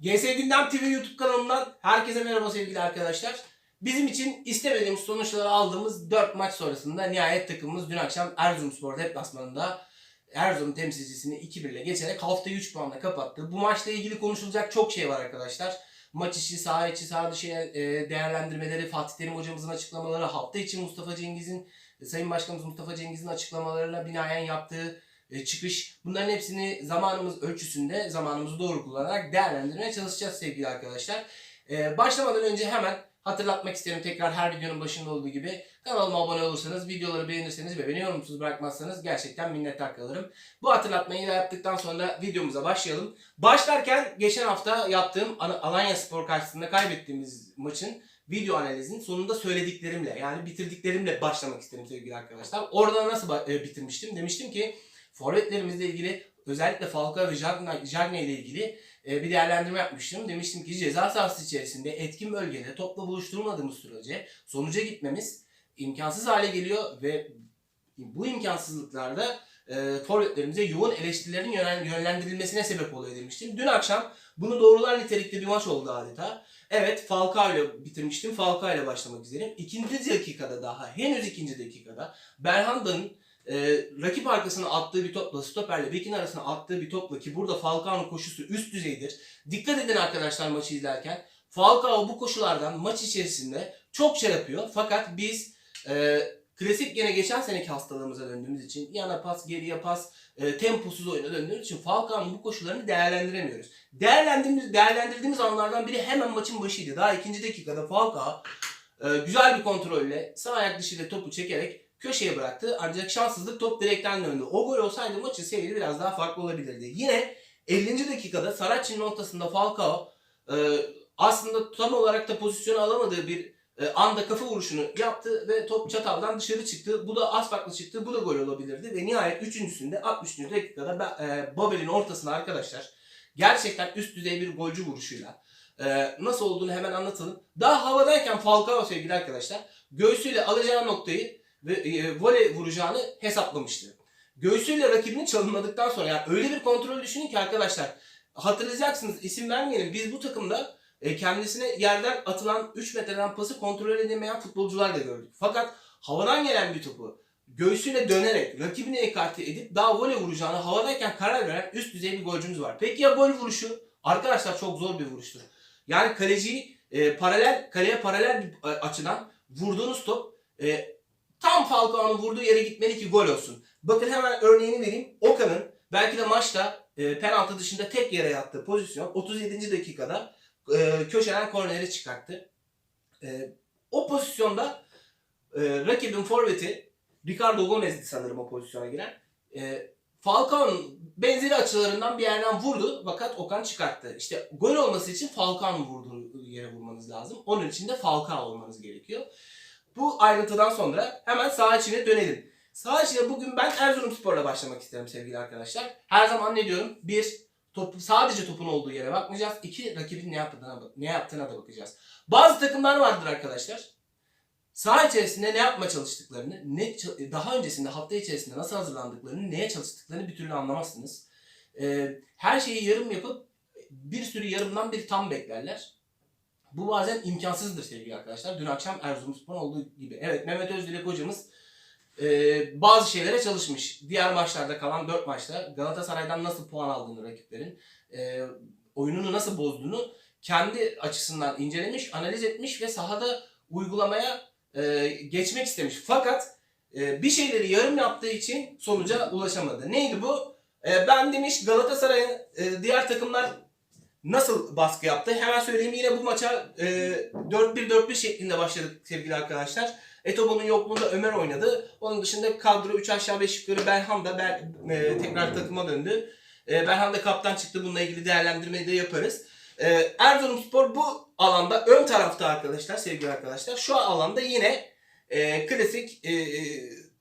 GS Gündem TV YouTube kanalından herkese merhaba sevgili arkadaşlar. Bizim için istemediğimiz sonuçları aldığımız 4 maç sonrasında nihayet takımımız dün akşam Erzurumspor deplasmanında Erzurum temsilcisini 2-1 ile geçerek haftayı 3 puanla kapattı. Bu maçla ilgili konuşulacak çok şey var arkadaşlar. Maç içi, saha içi, saha dışı e, değerlendirmeleri, Fatih Terim hocamızın açıklamaları, hafta içi Mustafa Cengiz'in, Sayın Başkanımız Mustafa Cengiz'in açıklamalarına binaen yaptığı e, çıkış. Bunların hepsini zamanımız ölçüsünde zamanımızı doğru kullanarak değerlendirmeye çalışacağız sevgili arkadaşlar. E, başlamadan önce hemen hatırlatmak isterim tekrar her videonun başında olduğu gibi kanalıma abone olursanız, videoları beğenirseniz ve beni yorumsuz bırakmazsanız gerçekten minnettar kalırım. Bu hatırlatmayı da yaptıktan sonra videomuza başlayalım. Başlarken geçen hafta yaptığım Al- Alanya Spor karşısında kaybettiğimiz maçın video analizinin sonunda söylediklerimle yani bitirdiklerimle başlamak isterim sevgili arkadaşlar. Orada nasıl e, bitirmiştim? Demiştim ki forvetlerimizle ilgili özellikle Falcao ve Jagne, ile ilgili e, bir değerlendirme yapmıştım. Demiştim ki ceza sahası içerisinde etkin bölgede topla buluşturmadığımız sürece sonuca gitmemiz imkansız hale geliyor ve bu imkansızlıklarda e, forvetlerimize yoğun eleştirilerin yönlendirilmesine sebep oluyor demiştim. Dün akşam bunu doğrular nitelikte bir maç oldu adeta. Evet Falcao ile bitirmiştim. Falcao ile başlamak üzereyim. İkinci dakikada daha henüz ikinci dakikada Berhanda'nın e, rakip arkasına attığı bir topla stoperle bekin arasına attığı bir topla ki burada Falcao'nun koşusu üst düzeydir. Dikkat edin arkadaşlar maçı izlerken. Falcao bu koşulardan maç içerisinde çok şey yapıyor. Fakat biz e, klasik yine geçen seneki hastalığımıza döndüğümüz için yana pas, geriye pas, e, temposuz oyuna döndüğümüz için Falcao'nun bu koşullarını değerlendiremiyoruz. Değerlendirdiğimiz, değerlendirdiğimiz anlardan biri hemen maçın başıydı. Daha ikinci dakikada Falcao e, güzel bir kontrolle sağ ayak dışıyla topu çekerek köşeye bıraktı. Ancak şanssızlık top direkten döndü. O gol olsaydı maçın seyri biraz daha farklı olabilirdi. Yine 50. dakikada Saracchi'nin ortasında Falcao e, aslında tam olarak da pozisyonu alamadığı bir e, anda kafa vuruşunu yaptı ve top çataldan dışarı çıktı. Bu da az farklı çıktı. Bu da gol olabilirdi ve nihayet üçüncüsünde 63. dakikada e, Babel'in ortasına arkadaşlar gerçekten üst düzey bir golcü vuruşuyla e, nasıl olduğunu hemen anlatalım. Daha havadayken Falcao sevgili arkadaşlar göğsüyle alacağı noktayı ve e, voley vuracağını hesaplamıştı. Göğsüyle rakibini çalımladıktan sonra yani öyle bir kontrol düşünün ki arkadaşlar hatırlayacaksınız isim vermeyelim biz bu takımda e, kendisine yerden atılan 3 metreden pası kontrol edemeyen futbolcular da gördük. Fakat havadan gelen bir topu göğsüyle dönerek rakibini ekarte edip daha voley vuracağını havadayken karar veren üst düzey bir golcümüz var. Peki ya gol vuruşu? Arkadaşlar çok zor bir vuruştur. Yani kaleciyi e, paralel kaleye paralel bir e, açıdan vurduğunuz top e, tam Falcao'nun vurduğu yere gitmeli ki gol olsun. Bakın hemen örneğini vereyim. Okan'ın belki de maçta e, penaltı dışında tek yere yattığı pozisyon 37. dakikada e, köşeden korneri çıkarttı. E, o pozisyonda e, rakibin forveti Ricardo Gomez'di sanırım o pozisyona giren. E, Falcao'nun benzeri açılarından bir yerden vurdu fakat Okan çıkarttı. İşte gol olması için Falcao'nun vurduğu yere vurmanız lazım. Onun için de Falcao olmanız gerekiyor. Bu ayrıntıdan sonra hemen saha içine dönelim. Saha içine bugün ben Erzurumspor'la başlamak isterim sevgili arkadaşlar. Her zaman ne diyorum? Bir, top, sadece topun olduğu yere bakmayacağız. İki, rakibin ne yaptığına, ne yaptığına da bakacağız. Bazı takımlar vardır arkadaşlar. Saha içerisinde ne yapma çalıştıklarını, ne daha öncesinde hafta içerisinde nasıl hazırlandıklarını, neye çalıştıklarını bir türlü anlamazsınız. Ee, her şeyi yarım yapıp bir sürü yarımdan bir tam beklerler. Bu bazen imkansızdır sevgili arkadaşlar. Dün akşam Erzurumspor olduğu gibi. Evet Mehmet Özdilek hocamız e, bazı şeylere çalışmış. Diğer maçlarda kalan 4 maçta Galatasaray'dan nasıl puan aldığını rakiplerin, e, oyununu nasıl bozduğunu kendi açısından incelemiş, analiz etmiş ve sahada uygulamaya e, geçmek istemiş. Fakat e, bir şeyleri yarım yaptığı için sonuca ulaşamadı. Neydi bu? E, ben demiş Galatasaray'ın e, diğer takımlar nasıl baskı yaptı? Hemen söyleyeyim yine bu maça e, 4-1-4-1 şeklinde başladık sevgili arkadaşlar. Etobo'nun yokluğunda Ömer oynadı. Onun dışında kadro 3 aşağı 5 yukarı Berhan da Ber, e, tekrar takıma döndü. E, Berhan da kaptan çıktı. Bununla ilgili değerlendirmeyi de yaparız. E, Erzurumspor bu alanda ön tarafta arkadaşlar sevgili arkadaşlar. Şu alanda yine e, klasik e, e,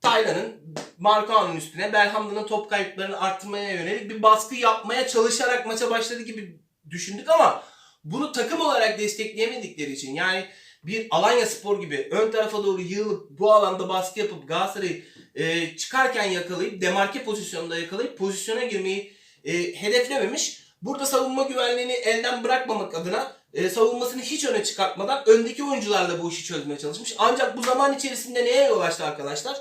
Taylan'ın Markao'nun üstüne Belhanda'nın top kayıplarını arttırmaya yönelik bir baskı yapmaya çalışarak maça başladı gibi düşündük ama bunu takım olarak destekleyemedikleri için yani bir Alanya Spor gibi ön tarafa doğru yığılıp bu alanda baskı yapıp Galatasaray'ı e, çıkarken yakalayıp demarke pozisyonunda yakalayıp pozisyona girmeyi e, hedeflememiş. burada savunma güvenliğini elden bırakmamak adına e, savunmasını hiç öne çıkartmadan öndeki oyuncularla bu işi çözmeye çalışmış. Ancak bu zaman içerisinde neye yol açtı arkadaşlar?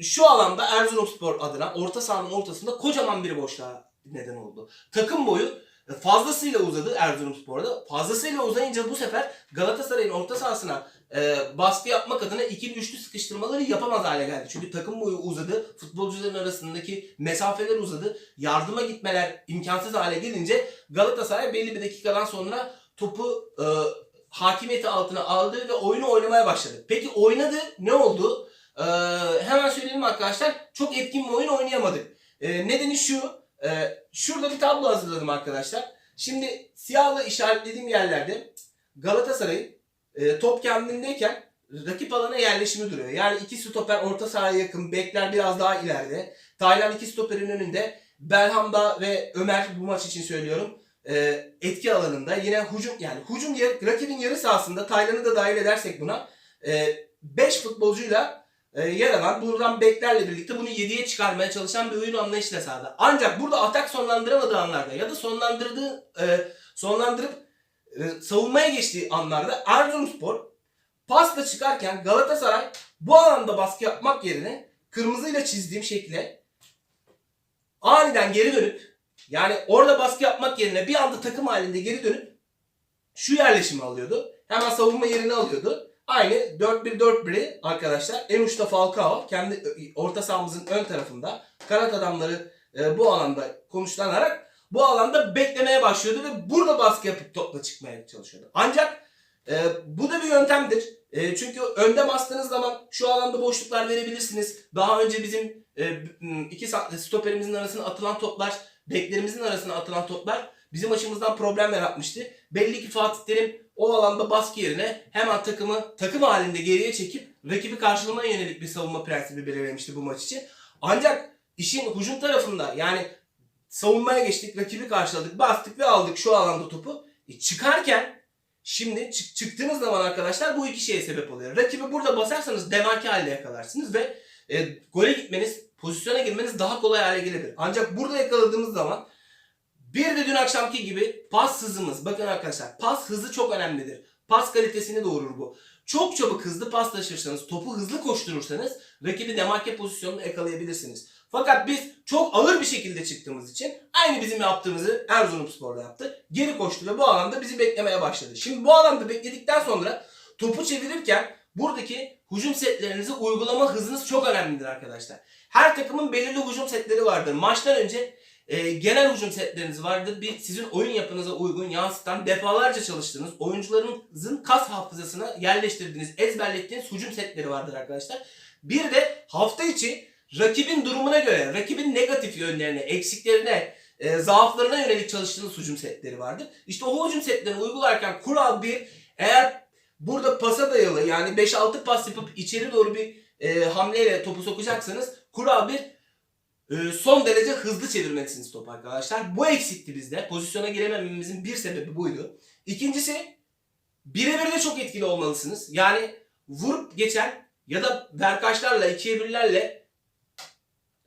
Şu alanda Erzurumspor adına orta sahanın ortasında kocaman bir boşluğa neden oldu. Takım boyu fazlasıyla uzadı Erzurumspor'da. Fazlasıyla uzayınca bu sefer Galatasaray'ın orta sahasına e, baskı yapmak adına ikili üçlü sıkıştırmaları yapamaz hale geldi. Çünkü takım boyu uzadı, futbolcuların arasındaki mesafeler uzadı, yardıma gitmeler imkansız hale gelince Galatasaray belli bir dakikadan sonra topu e, hakimiyeti altına aldı ve oyunu oynamaya başladı. Peki oynadı, ne oldu? E, hemen söyleyelim arkadaşlar, çok etkin bir oyun oynayamadık. E, nedeni şu, e, şurada bir tablo hazırladım arkadaşlar. Şimdi siyahla işaretlediğim yerlerde Galatasaray'ın e, top kendindeyken rakip alana yerleşimi duruyor. Yani iki stoper orta sahaya yakın, bekler biraz daha ileride. Taylan iki stoperin önünde. Belhanda ve Ömer bu maç için söylüyorum. e, etki alanında. Yine hücum yani hücum yer, rakibin yarı sahasında Taylan'ı da dahil edersek buna 5 futbolcuyla e, yer alan buradan beklerle birlikte bunu 7'ye çıkarmaya çalışan bir oyun anlayışıyla sahada. Ancak burada atak sonlandıramadığı anlarda ya da sonlandırdığı e, sonlandırıp e, savunmaya geçtiği anlarda Erzurumspor pasla çıkarken Galatasaray bu alanda baskı yapmak yerine kırmızıyla çizdiğim şekilde aniden geri dönüp yani orada baskı yapmak yerine bir anda takım halinde geri dönüp şu yerleşimi alıyordu. Hemen savunma yerini alıyordu. Aynı 4-1-4-1'i arkadaşlar en uçta Falcao kendi orta sahamızın ön tarafında kanat adamları e, bu alanda konuşlanarak bu alanda beklemeye başlıyordu ve burada baskı yapıp topla çıkmaya çalışıyordu. Ancak e, bu da bir yöntemdir. E, çünkü önde bastığınız zaman şu alanda boşluklar verebilirsiniz. Daha önce bizim e, iki stoperimizin arasına atılan toplar, beklerimizin arasına atılan toplar bizim açımızdan problem yaratmıştı. Belli ki Fatih Terim o alanda baskı yerine hemen takımı takım halinde geriye çekip rakibi karşılamaya yönelik bir savunma prensibi belirlemişti bu maç için. Ancak işin hücum tarafında yani savunmaya geçtik, rakibi karşıladık, bastık ve aldık şu alanda topu. E, çıkarken şimdi çık- çıktığınız zaman arkadaşlar bu iki şeye sebep oluyor. Rakibi burada basarsanız demarke halde yakalarsınız ve e, gole gitmeniz, pozisyona girmeniz daha kolay hale gelebilir. Ancak burada yakaladığımız zaman bir de dün akşamki gibi pas hızımız. Bakın arkadaşlar pas hızı çok önemlidir. Pas kalitesini doğurur bu. Çok çabuk hızlı pas taşırsanız, topu hızlı koşturursanız rakibi demarke pozisyonunu yakalayabilirsiniz. Fakat biz çok ağır bir şekilde çıktığımız için aynı bizim yaptığımızı Erzurumspor'da yaptı. Geri koştu ve bu alanda bizi beklemeye başladı. Şimdi bu alanda bekledikten sonra topu çevirirken buradaki hücum setlerinizi uygulama hızınız çok önemlidir arkadaşlar. Her takımın belirli hücum setleri vardır. Maçtan önce e, genel hücum setleriniz vardır. Bir sizin oyun yapınıza uygun yansıtan defalarca çalıştığınız oyuncularınızın kas hafızasına yerleştirdiğiniz, ezberlettiğiniz hücum setleri vardır arkadaşlar. Bir de hafta içi rakibin durumuna göre, rakibin negatif yönlerine, eksiklerine, e, zaaflarına yönelik çalıştığınız hücum setleri vardır. İşte o hücum setlerini uygularken kural bir eğer burada pasa dayalı yani 5-6 pas yapıp içeri doğru bir e, hamleyle topu sokacaksanız kural bir son derece hızlı çevirmelisiniz topu arkadaşlar. Bu eksikti bizde. Pozisyona giremememizin bir sebebi buydu. İkincisi birebir de çok etkili olmalısınız. Yani vurup geçen ya da verkaçlarla, ikiye birlerle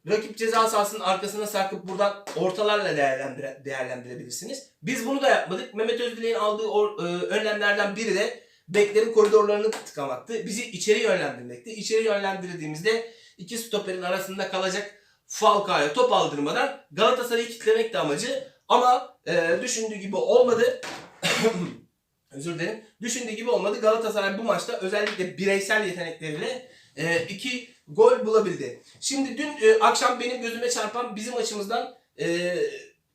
rakip ceza sahasının arkasına sarkıp buradan ortalarla değerlendire, değerlendirebilirsiniz. Biz bunu da yapmadık. Mehmet Özdilek'in aldığı or- e, önlemlerden biri de beklerin koridorlarını tıkamaktı. Bizi içeri yönlendirmekti. İçeri yönlendirdiğimizde iki stoperin arasında kalacak Falcao'ya top aldırmadan Galatasaray'ı kitlemekti amacı. Ama e, düşündüğü gibi olmadı. Özür dilerim. Düşündüğü gibi olmadı. Galatasaray bu maçta özellikle bireysel yetenekleriyle e, iki gol bulabildi. Şimdi dün e, akşam benim gözüme çarpan bizim açımızdan e,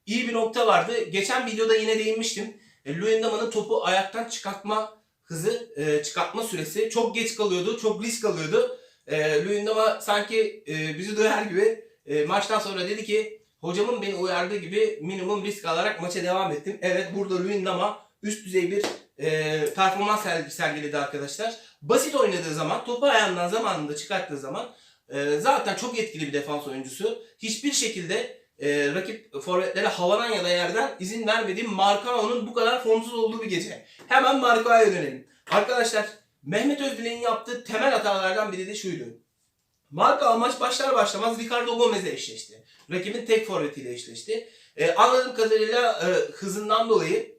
iyi bir nokta vardı. Geçen videoda yine değinmiştim. E, Luyendama'nın topu ayaktan çıkartma hızı, e, çıkartma süresi çok geç kalıyordu, çok risk alıyordu. E, Luyendama sanki e, bizi duyar gibi e, maçtan sonra dedi ki hocamın beni uyardığı gibi minimum risk alarak maça devam ettim. Evet burada Luyendama üst düzey bir e, performans serg- sergiledi arkadaşlar. Basit oynadığı zaman, topu ayağından zamanında çıkarttığı zaman e, zaten çok etkili bir defans oyuncusu. Hiçbir şekilde e, rakip forvetlere havadan ya da yerden izin vermediği Markao'nun bu kadar formsuz olduğu bir gece. Hemen Markao'ya dönelim. Arkadaşlar Mehmet Özdilek'in yaptığı temel hatalardan biri de şuydu. Marka maç başlar başlamaz Ricardo Gomez'le eşleşti. Rakibin tek forvetiyle eşleşti. E, anladığım kadarıyla e, hızından dolayı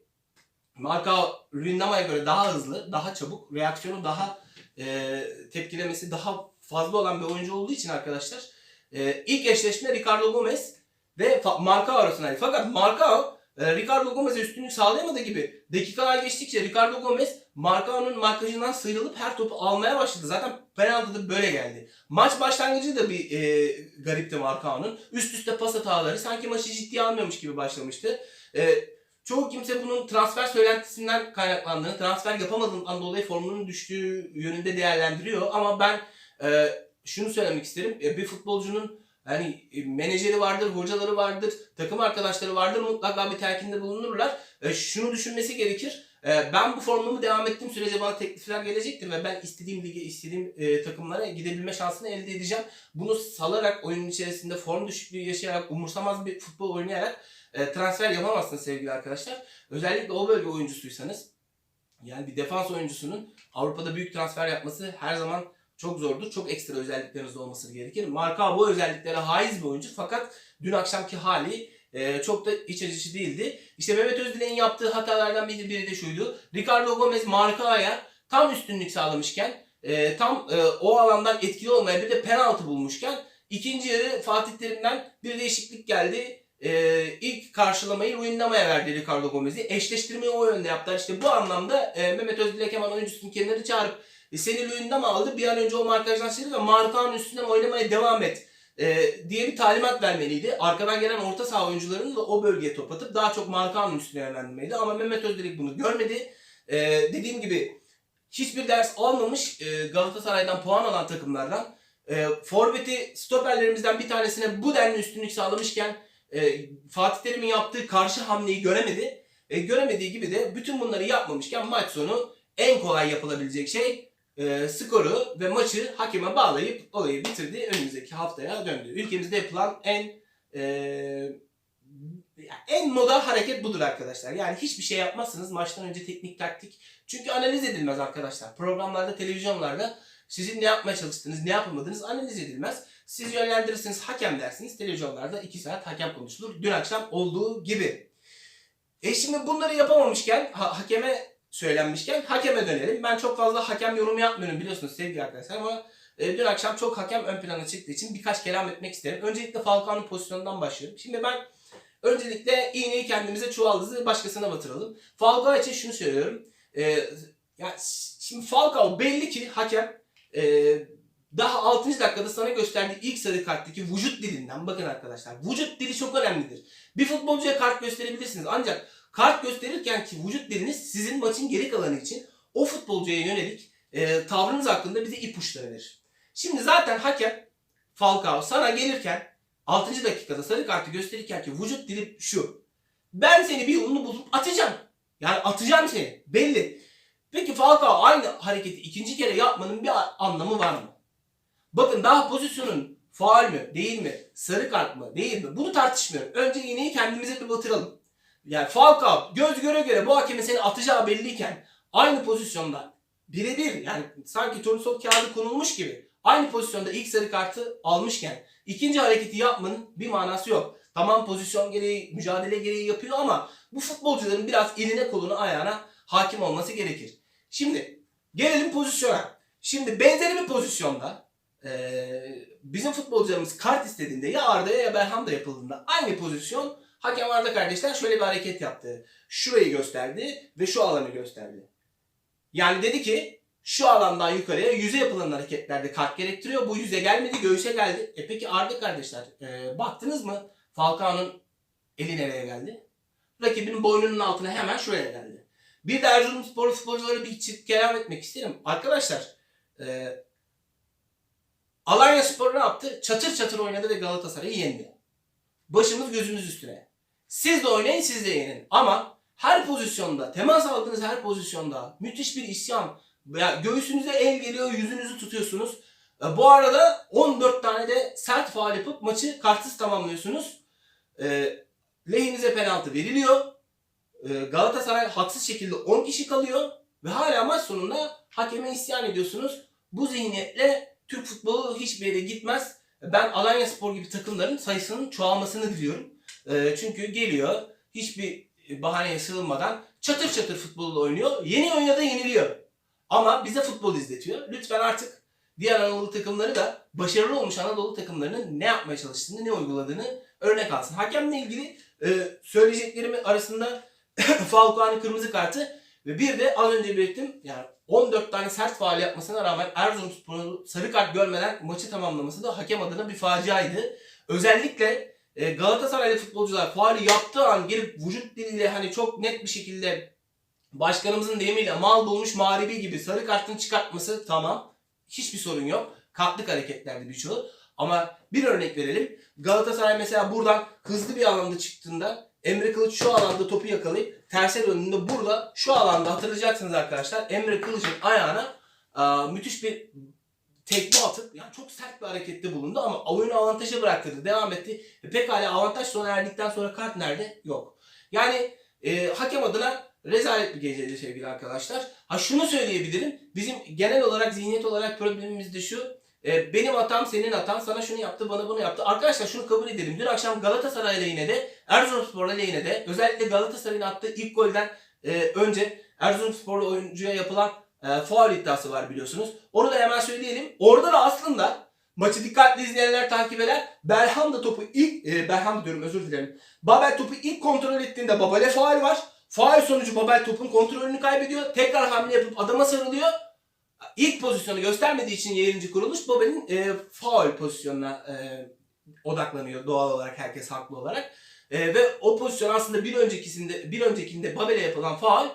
Marka Luyendama'ya göre daha hızlı, daha çabuk, reaksiyonu daha e, tepkilemesi daha fazla olan bir oyuncu olduğu için arkadaşlar e, ilk eşleşme Ricardo Gomez ve Marcao arasındaydı. Fakat Marcao e, Ricardo Gomez'e üstünlük sağlayamadığı gibi dakikalar geçtikçe Ricardo Gomez Marcao'nun markajından sıyrılıp her topu almaya başladı. Zaten penaltıda böyle geldi. Maç başlangıcı da bir e, garipti Marcao'nun. Üst üste pas hataları sanki maçı ciddiye almıyormuş gibi başlamıştı. E, çoğu kimse bunun transfer söylentisinden kaynaklandığını, transfer yapamadığından dolayı formunun düştüğü yönünde değerlendiriyor. Ama ben e, şunu söylemek isterim. E, bir futbolcunun hani e, menajeri vardır, hocaları vardır, takım arkadaşları vardır mutlaka bir telkinde bulunurlar. E, şunu düşünmesi gerekir. E, ben bu formumu devam ettiğim sürece bana teklifler gelecektir ve ben istediğim lige, istediğim e, takımlara gidebilme şansını elde edeceğim. Bunu salarak oyunun içerisinde form düşüklüğü yaşayarak, umursamaz bir futbol oynayarak e, transfer yapamazsınız sevgili arkadaşlar. Özellikle o bölge oyuncusuysanız yani bir defans oyuncusunun Avrupa'da büyük transfer yapması her zaman çok zordur. Çok ekstra özellikleriniz olması gerekir. Marka bu özelliklere haiz bir oyuncu fakat dün akşamki hali e, çok da iç açıcı değildi. İşte Mehmet Özdilek'in yaptığı hatalardan biri, biri de şuydu. Ricardo Gomez Marka'ya tam üstünlük sağlamışken e, tam e, o alandan etkili olmaya bir de penaltı bulmuşken ikinci yarı Fatih Terim'den bir değişiklik geldi. E, ilk karşılamayı Luyendama'ya verdi Ricardo Gomez'i. Eşleştirmeyi o yönde yaptılar. İşte bu anlamda e, Mehmet Özdilek hemen oyuncusunu kenara çağırıp e, seni Luyendama aldı bir an önce o markajdan sıyrıl ve Marka'nın üstünden oynamaya devam et e, diye bir talimat vermeliydi. Arkadan gelen orta saha oyuncularını da o bölgeye top atıp daha çok Marka'nın üstüne yönlendirmeliydi. Ama Mehmet Özdilek bunu görmedi. E, dediğim gibi hiçbir ders almamış e, Galatasaray'dan puan alan takımlardan. E, Forvet'i stoperlerimizden bir tanesine bu denli üstünlük sağlamışken e, Fatih Terim'in yaptığı karşı hamleyi göremedi. E, göremediği gibi de bütün bunları yapmamışken maç sonu en kolay yapılabilecek şey e, skoru ve maçı hakeme bağlayıp olayı bitirdi. Önümüzdeki haftaya döndü. Ülkemizde yapılan en e, en moda hareket budur arkadaşlar. Yani hiçbir şey yapmazsınız maçtan önce teknik taktik. Çünkü analiz edilmez arkadaşlar. Programlarda, televizyonlarda sizin ne yapmaya çalıştığınız, ne yapamadığınız analiz edilmez. Siz yönlendirirsiniz, hakem dersiniz. Televizyonlarda 2 saat hakem konuşulur. Dün akşam olduğu gibi. E şimdi bunları yapamamışken, ha- hakeme söylenmişken hakeme dönelim. Ben çok fazla hakem yorumu yapmıyorum biliyorsunuz sevgili arkadaşlar ama e, dün akşam çok hakem ön plana çıktığı için birkaç kelam etmek isterim. Öncelikle Falcao'nun pozisyonundan başlıyorum. Şimdi ben öncelikle iğneyi kendimize çuvaldızı başkasına batıralım. Falcao için şunu söylüyorum. E, ya s- şimdi Falcao belli ki hakem e, daha 6. dakikada sana gösterdiği ilk sarı karttaki vücut dilinden bakın arkadaşlar. Vücut dili çok önemlidir. Bir futbolcuya kart gösterebilirsiniz ancak kart gösterirken ki vücut diliniz sizin maçın geri kalanı için o futbolcuya yönelik e, tavrınız hakkında bize ipuçları verir. Şimdi zaten hakem Falcao sana gelirken 6. dakikada sarı kartı gösterirken ki vücut dili şu. Ben seni bir yolunu bulup atacağım. Yani atacağım seni. Belli. Peki Falcao aynı hareketi ikinci kere yapmanın bir anlamı var mı? Bakın daha pozisyonun faal mü, değil mi, sarı kart mı, değil mi? Bunu tartışmıyorum. Önce iğneyi kendimize bir batıralım. Yani Falcao göz göre göre bu hakemin seni atacağı belliyken aynı pozisyonda birebir yani sanki turnusol kağıdı konulmuş gibi aynı pozisyonda ilk sarı kartı almışken ikinci hareketi yapmanın bir manası yok. Tamam pozisyon gereği, mücadele gereği yapıyor ama bu futbolcuların biraz eline koluna ayağına hakim olması gerekir. Şimdi gelelim pozisyona. Şimdi benzeri bir pozisyonda eee, bizim futbolcularımız kart istediğinde ya Arda'ya ya Berham'da yapıldığında aynı pozisyon hakem Arda kardeşler şöyle bir hareket yaptı. Şurayı gösterdi ve şu alanı gösterdi. Yani dedi ki şu alandan yukarıya yüze yapılan hareketlerde kart gerektiriyor. Bu yüze gelmedi göğüse geldi. E peki Arda kardeşler e, baktınız mı Falcao'nun eli nereye geldi? Rakibinin boynunun altına hemen şuraya geldi. Bir de Erzurumspor futbolcuları bir çift kelam etmek isterim. Arkadaşlar e, Alanya Spor ne yaptı? Çatır çatır oynadı ve Galatasaray'ı yendi. Başımız gözümüz üstüne. Siz de oynayın siz de yenin. Ama her pozisyonda, temas aldığınız her pozisyonda müthiş bir isyan. Ya göğsünüze el geliyor, yüzünüzü tutuyorsunuz. E, Bu arada 14 tane de sert faal yapıp maçı kartsız tamamlıyorsunuz. E, lehinize penaltı veriliyor. E, Galatasaray haksız şekilde 10 kişi kalıyor. Ve hala maç sonunda hakeme isyan ediyorsunuz. Bu zihniyetle Türk futbolu hiçbir yere gitmez. Ben Alanya Spor gibi takımların sayısının çoğalmasını diliyorum. E, çünkü geliyor hiçbir bahaneye sığınmadan çatır çatır futbolu oynuyor. Yeni oynadı yeniliyor. Ama bize futbol izletiyor. Lütfen artık diğer Anadolu takımları da başarılı olmuş Anadolu takımlarının ne yapmaya çalıştığını, ne uyguladığını örnek alsın. Hakemle ilgili e, söyleyeceklerimin arasında Falcao'nun kırmızı kartı ve bir de az önce belirttim yani 14 tane sert faal yapmasına rağmen Erzurumspor'un sarı kart görmeden maçı tamamlaması da hakem adına bir faciaydı. Özellikle e, Galatasaraylı futbolcular faali yaptığı an gelip vücut diliyle hani çok net bir şekilde başkanımızın deyimiyle mal bulmuş mağribi gibi sarı kartını çıkartması tamam. Hiçbir sorun yok. Katlık hareketlerdi birçoğu. Ama bir örnek verelim. Galatasaray mesela buradan hızlı bir alanda çıktığında Emre Kılıç şu alanda topu yakalayıp terse döndüğünde burada şu alanda hatırlayacaksınız arkadaşlar Emre Kılıç'ın ayağına müthiş bir tekme atıp yani çok sert bir harekette bulundu ama oyunu avantaja bıraktırdı. Devam etti. E, pekala avantaj sona erdikten sonra kart nerede? Yok. Yani e, hakem adına rezalet bir geceydi sevgili arkadaşlar. Ha şunu söyleyebilirim. Bizim genel olarak zihniyet olarak problemimiz de şu. E, benim hatam senin hatan sana şunu yaptı bana bunu yaptı. Arkadaşlar şunu kabul edelim. Dün akşam Galatasaray lehine de Erzurumspor lehine de özellikle Galatasaray'ın attığı ilk golden e, önce Erzurumsporlu oyuncuya yapılan e, faul iddiası var biliyorsunuz. Onu da hemen söyleyelim. Orada da aslında maçı dikkatli izleyenler takip eder. Belham da topu ilk e, Belham diyorum özür dilerim. Babel topu ilk kontrol ettiğinde Babel'e faul var. Faul sonucu Babel topun kontrolünü kaybediyor. Tekrar hamle yapıp adama sarılıyor. İlk pozisyonu göstermediği için yayıncı kuruluş Babel'in e, faul pozisyonuna e, odaklanıyor doğal olarak herkes haklı olarak. E, ve o pozisyon aslında bir öncekisinde bir öncekinde Babel'e yapılan faul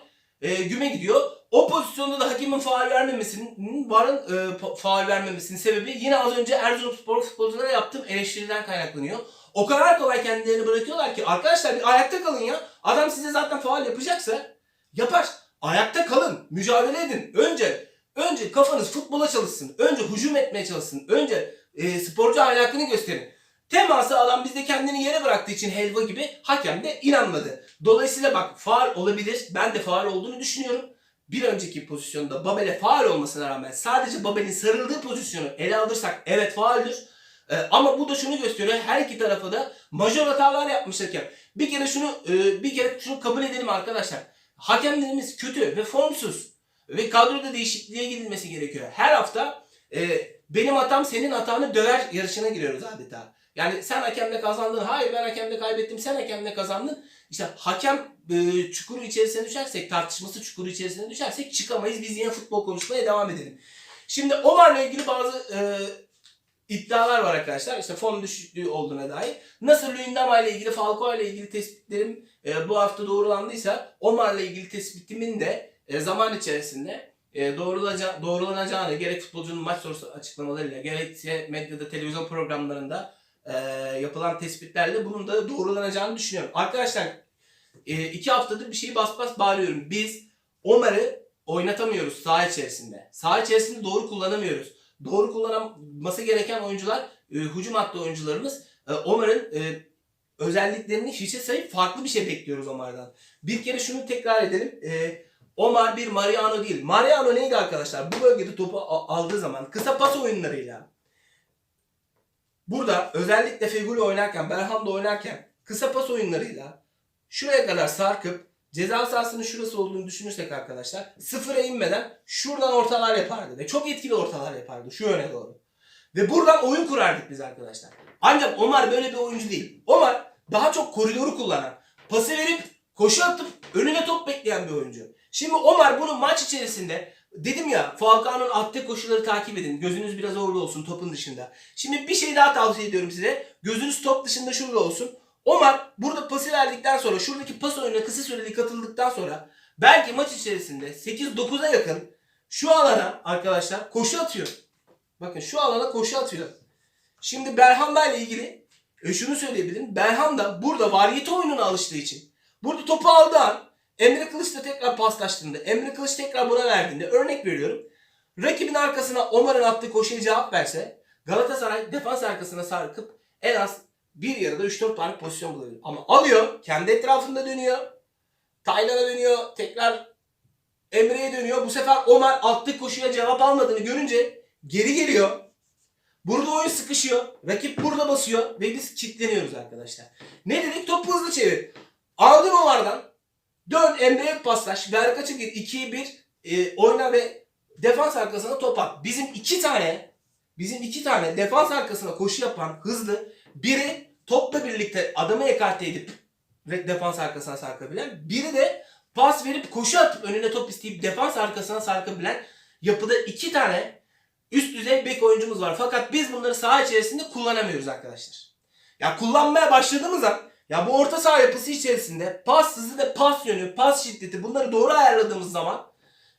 e, güme gidiyor. O pozisyonda da hakemin faul vermemesinin, varın e, faul vermemesinin sebebi yine az önce Erzurumspor futbolculara yaptığım eleştiriden kaynaklanıyor. O kadar kolay kendilerini bırakıyorlar ki arkadaşlar bir ayakta kalın ya. Adam size zaten faul yapacaksa yapar. Ayakta kalın, mücadele edin. Önce önce kafanız futbola çalışsın. Önce hücum etmeye çalışsın. Önce e, sporcu ahlakını gösterin. Teması adam bizde kendini yere bıraktığı için helva gibi hakem de inanmadı. Dolayısıyla bak faal olabilir. Ben de faal olduğunu düşünüyorum. Bir önceki pozisyonda Babel'e faal olmasına rağmen sadece Babel'in sarıldığı pozisyonu ele alırsak evet faaldir. Ee, ama bu da şunu gösteriyor. Her iki tarafa da majör hatalar yapmış hakem. Bir kere şunu e, bir kere şunu kabul edelim arkadaşlar. Hakemlerimiz kötü ve formsuz ve kadroda değişikliğe gidilmesi gerekiyor. Her hafta e, benim hatam senin hatanı döver yarışına giriyoruz adeta. Yani sen hakemle kazandın. Hayır ben hakemle kaybettim. Sen hakemle kazandın. İşte hakem e, çukuru içerisine düşersek, tartışması çukuru içerisine düşersek çıkamayız. Biz yine futbol konuşmaya devam edelim. Şimdi Omar'la ilgili bazı e, iddialar var arkadaşlar. İşte form düşüklüğü olduğuna dair. Nasıl Luyendama ile ilgili, Falcao ile ilgili tespitlerim e, bu hafta doğrulandıysa Omar'la ilgili tespitimin de e, zaman içerisinde e, doğrulaca, doğrulanacağını gerek futbolcunun maç sonrası açıklamalarıyla gerekse medyada televizyon programlarında e, yapılan tespitlerle bunun da doğrulanacağını düşünüyorum. Arkadaşlar e, iki haftadır bir şeyi bas bas bağırıyorum. Biz Omar'ı oynatamıyoruz saha içerisinde. Saha içerisinde doğru kullanamıyoruz. Doğru kullanılması gereken oyuncular e, hücum hattı oyuncularımız e, Omar'ın e, özelliklerini hiçe sayıp farklı bir şey bekliyoruz Omar'dan. Bir kere şunu tekrar edelim. E, Omar bir Mariano değil. Mariano neydi arkadaşlar? Bu bölgede topu aldığı zaman kısa pas oyunlarıyla burada özellikle Feguli oynarken, Berham'da oynarken kısa pas oyunlarıyla şuraya kadar sarkıp ceza sahasının şurası olduğunu düşünürsek arkadaşlar sıfıra inmeden şuradan ortalar yapardı ve çok etkili ortalar yapardı şu yöne doğru. Ve buradan oyun kurardık biz arkadaşlar. Ancak Omar böyle bir oyuncu değil. Omar daha çok koridoru kullanan, pası verip koşu atıp önüne top bekleyen bir oyuncu. Şimdi Omar bunu maç içerisinde dedim ya Falcao'nun attığı koşuları takip edin. Gözünüz biraz orada olsun topun dışında. Şimdi bir şey daha tavsiye ediyorum size. Gözünüz top dışında şurada olsun. Omar burada pası verdikten sonra şuradaki pas oyununa kısa süreli katıldıktan sonra belki maç içerisinde 8-9'a yakın şu alana arkadaşlar koşu atıyor. Bakın şu alana koşu atıyor. Şimdi Berhanda ile ilgili e, şunu söyleyebilirim. Berhan da burada variyete oyununa alıştığı için burada topu aldığı an Emre Kılıç da tekrar paslaştığında, Emre Kılıç tekrar buna verdiğinde örnek veriyorum. Rakibin arkasına Omar'ın attığı koşuya cevap verse Galatasaray defans arkasına sarkıp en az bir yarıda 3-4 tane pozisyon bulabilir. Ama alıyor, kendi etrafında dönüyor. Taylan'a dönüyor, tekrar Emre'ye dönüyor. Bu sefer Omar attığı koşuya cevap almadığını görünce geri geliyor. Burada oyun sıkışıyor. Rakip burada basıyor ve biz kilitleniyoruz arkadaşlar. Ne dedik? Topu hızlı çevir. Aldın ovardan. Dön Emre'ye paslaş. Berkaç'a gir. 2'ye 1 e, oyna ve defans arkasına top at. Bizim iki tane bizim iki tane defans arkasına koşu yapan hızlı biri topla birlikte adamı ekarte edip ve defans arkasına sarkabilen biri de pas verip koşu atıp önüne top isteyip defans arkasına sarkabilen yapıda iki tane üst düzey bek oyuncumuz var. Fakat biz bunları saha içerisinde kullanamıyoruz arkadaşlar. Ya kullanmaya başladığımız an ya bu orta saha yapısı içerisinde pas hızı ve pas yönü, pas şiddeti bunları doğru ayarladığımız zaman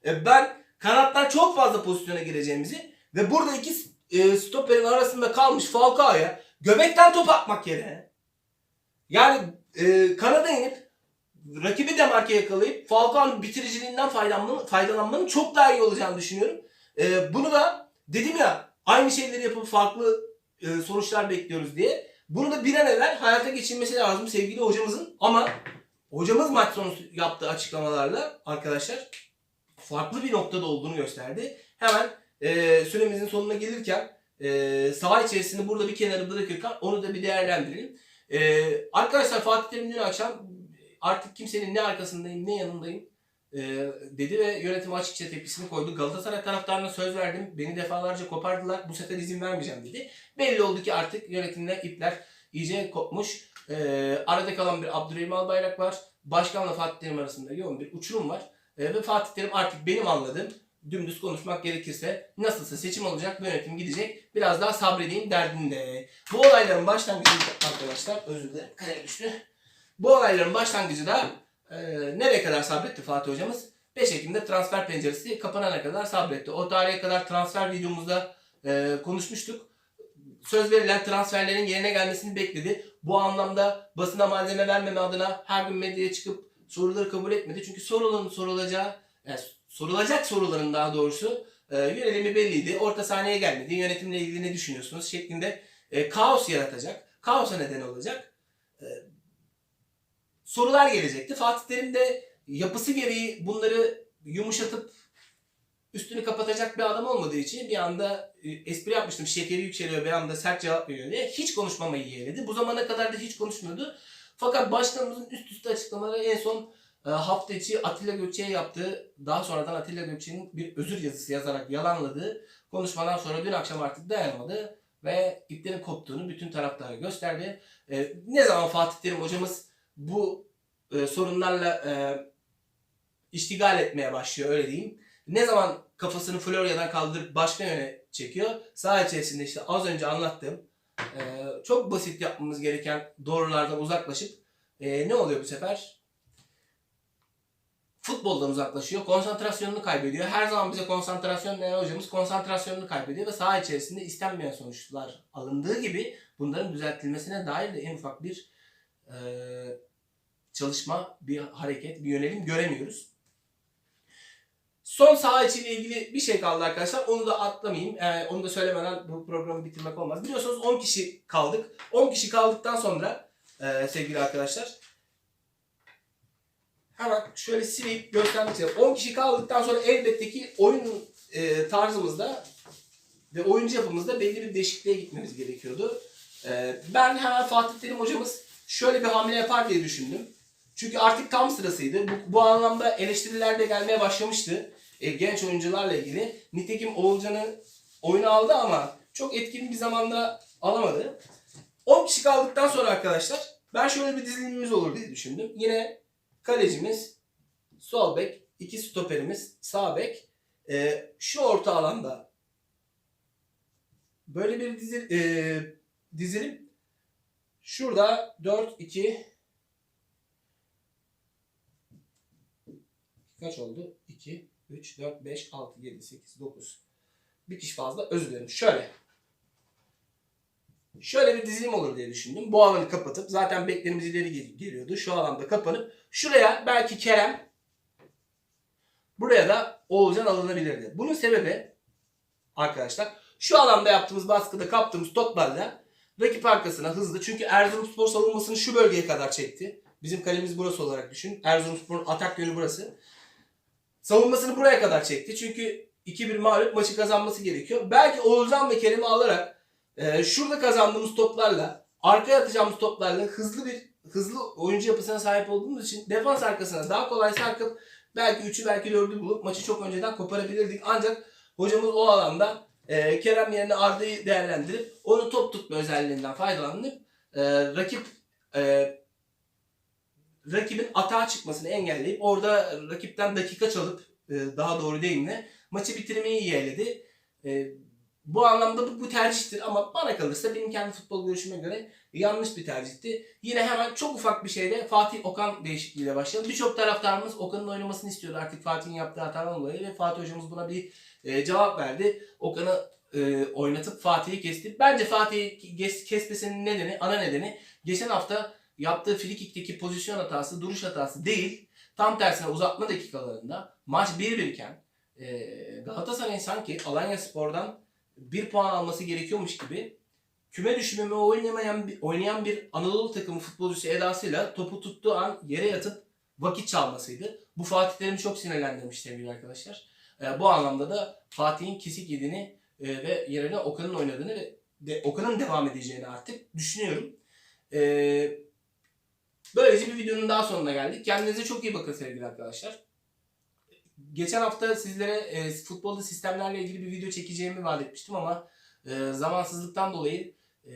e, ben kanattan çok fazla pozisyona gireceğimizi ve burada iki e, stoperin arasında kalmış Falcao'ya göbekten top atmak yerine yani e, kanada inip rakibi de marke yakalayıp Falcao'nun bitiriciliğinden faydalanmanın, faydalanmanın çok daha iyi olacağını düşünüyorum. E, bunu da dedim ya aynı şeyleri yapıp farklı e, sonuçlar bekliyoruz diye. Bunu da bir an evvel hayata geçirmesi lazım sevgili hocamızın. Ama hocamız maç sonu yaptığı açıklamalarla arkadaşlar farklı bir noktada olduğunu gösterdi. Hemen e, süremizin sonuna gelirken e, saha içerisinde burada bir kenarı bırakırken onu da bir değerlendirelim. E, arkadaşlar Fatih Terim dün akşam artık kimsenin ne arkasındayım ne yanındayım e, dedi ve yönetim açıkça tepkisini koydu. Galatasaray taraftarına söz verdim. Beni defalarca kopardılar. Bu sefer izin vermeyeceğim dedi. Belli oldu ki artık yönetimle ipler iyice kopmuş. E, arada kalan bir Abdurrahim Albayrak var. Başkanla Fatih Terim arasında yoğun bir uçurum var. E, ve Fatih Terim artık benim anladığım dümdüz konuşmak gerekirse nasılsa seçim olacak yönetim gidecek. Biraz daha sabredeyim derdinde. Bu olayların başlangıcı arkadaşlar özür dilerim kalem düştü. Bu olayların başlangıcı da e, nereye kadar sabretti Fatih hocamız? 5 Ekim'de transfer penceresi kapanana kadar sabretti. O tarihe kadar transfer videomuzda e, konuşmuştuk. Söz verilen transferlerin yerine gelmesini bekledi. Bu anlamda basına malzeme vermeme adına her gün medyaya çıkıp soruları kabul etmedi. Çünkü soruların sorulacağı, yani sorulacak soruların daha doğrusu e, yönelimi belliydi. Orta sahneye gelmedi. Yönetimle ilgili ne düşünüyorsunuz şeklinde e, kaos yaratacak. Kaosa neden olacak. E, sorular gelecekti. Fatih Terim de yapısı gereği bunları yumuşatıp üstünü kapatacak bir adam olmadığı için bir anda e, espri yapmıştım. Şekeri yükseliyor bir anda sert cevap veriyor diye. Hiç konuşmamayı yeğledi. Bu zamana kadar da hiç konuşmuyordu. Fakat başkanımızın üst üste açıklamaları en son e, hafta içi Atilla Gökçe'ye yaptığı, daha sonradan Atilla Gökçe'nin bir özür yazısı yazarak yalanladığı konuşmadan sonra dün akşam artık dayanamadı ve iplerin koptuğunu bütün taraftara gösterdi. E, ne zaman Fatih Terim hocamız bu e, sorunlarla e, iştigal etmeye başlıyor öyle diyeyim. Ne zaman kafasını Florya'dan kaldırıp başka yöne çekiyor. Saha içerisinde işte az önce anlattığım e, çok basit yapmamız gereken doğrulardan uzaklaşıp e, ne oluyor bu sefer? Futboldan uzaklaşıyor. Konsantrasyonunu kaybediyor. Her zaman bize konsantrasyon ne hocamız konsantrasyonunu kaybediyor ve saha içerisinde istenmeyen sonuçlar alındığı gibi bunların düzeltilmesine dair de en ufak bir e, çalışma, bir hareket, bir yönelim göremiyoruz. Son saha içiyle ilgili bir şey kaldı arkadaşlar. Onu da atlamayayım. Ee, onu da söylemeden bu programı bitirmek olmaz. Biliyorsunuz 10 kişi kaldık. 10 kişi kaldıktan sonra e, sevgili arkadaşlar hemen şöyle sileyip göstermek istiyorum. 10 kişi kaldıktan sonra elbette ki oyun e, tarzımızda ve oyuncu yapımızda belli bir değişikliğe gitmemiz gerekiyordu. E, ben hemen Fatih Terim hocamız şöyle bir hamle yapar diye düşündüm. Çünkü artık tam sırasıydı. Bu, bu anlamda eleştiriler de gelmeye başlamıştı. E, genç oyuncularla ilgili. Nitekim Oğulcan'ı oyuna aldı ama çok etkin bir zamanda alamadı. 10 kişi kaldıktan sonra arkadaşlar ben şöyle bir dizilimimiz olur diye düşündüm. Yine kalecimiz, sol bek, iki stoperimiz, sağ bek. E, şu orta alanda böyle bir dizi, e, dizilim. Şurada 4, 2, Kaç oldu? 2, 3, 4, 5, 6, 7, 8, 9. Bir kişi fazla. Özür dilerim. Şöyle. Şöyle bir dizilim olur diye düşündüm. Bu alanı kapatıp zaten beklerimiz ileri gel- geliyordu. Şu alanda kapanıp şuraya belki Kerem buraya da Oğulcan alınabilirdi. Bunun sebebi arkadaşlar şu alanda yaptığımız baskıda kaptığımız toplarla rakip arkasına hızlı. Çünkü Erzurumspor savunmasını şu bölgeye kadar çekti. Bizim kalemiz burası olarak düşün. Erzurumspor'un atak yönü burası. Savunmasını buraya kadar çekti. Çünkü 2-1 mağlup maçı kazanması gerekiyor. Belki Oğuzhan ve Kerem'i alarak Ee, şurada kazandığımız toplarla, arkaya atacağımız toplarla hızlı bir hızlı oyuncu yapısına sahip olduğumuz için defans arkasına daha kolay sarkıp belki 3'ü belki 4'ü bulup maçı çok önceden koparabilirdik. Ancak hocamız o alanda e, Kerem yerine Arda'yı değerlendirip onu top tutma özelliğinden faydalanıp e, rakip e, rakibin atağa çıkmasını engelleyip orada rakipten dakika çalıp e, daha doğru deyimle maçı bitirmeyi yeğledi. E, bu anlamda bu, bu tercihtir ama bana kalırsa benim kendi futbol görüşüme göre yanlış bir tercihti. Yine hemen çok ufak bir şeyle Fatih Okan değişikliğiyle başlayalım. Birçok taraftarımız Okan'ın oynamasını istiyordu artık Fatih'in yaptığı hatadan dolayı ve Fatih hocamız buna bir e, cevap verdi. Okan'ı e, oynatıp Fatih'i kesti. Bence Fatih'i kes- kesmesinin nedeni, ana nedeni geçen hafta yaptığı frikikteki pozisyon hatası, duruş hatası değil. Tam tersine uzatma dakikalarında maç 1-1 iken e, Galatasaray'ın sanki Alanya Spor'dan bir puan alması gerekiyormuş gibi küme düşmeme oynamayan oynayan bir Anadolu takımı futbolcusu edasıyla topu tuttuğu an yere yatıp vakit çalmasıydı. Bu Fatih Terim'i çok sinirlendirmiş sevgili arkadaşlar. E, bu anlamda da Fatih'in kesik yediğini e, ve yerine Okan'ın oynadığını ve de, Okan'ın devam edeceğini artık düşünüyorum. E, böylece bir videonun daha sonuna geldik. Kendinize çok iyi bakın sevgili arkadaşlar. Geçen hafta sizlere e, futbolda sistemlerle ilgili bir video çekeceğimi vaat etmiştim ama e, zamansızlıktan dolayı e,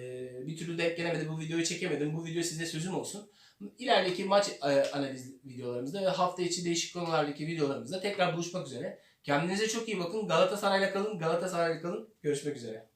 bir türlü denk gelemedi. Bu videoyu çekemedim. Bu video size sözüm olsun. İlerideki maç e, analiz videolarımızda ve hafta içi değişik konulardaki videolarımızda tekrar buluşmak üzere. Kendinize çok iyi bakın. Galatasaray'la kalın. Galatasaray'la kalın. Görüşmek üzere.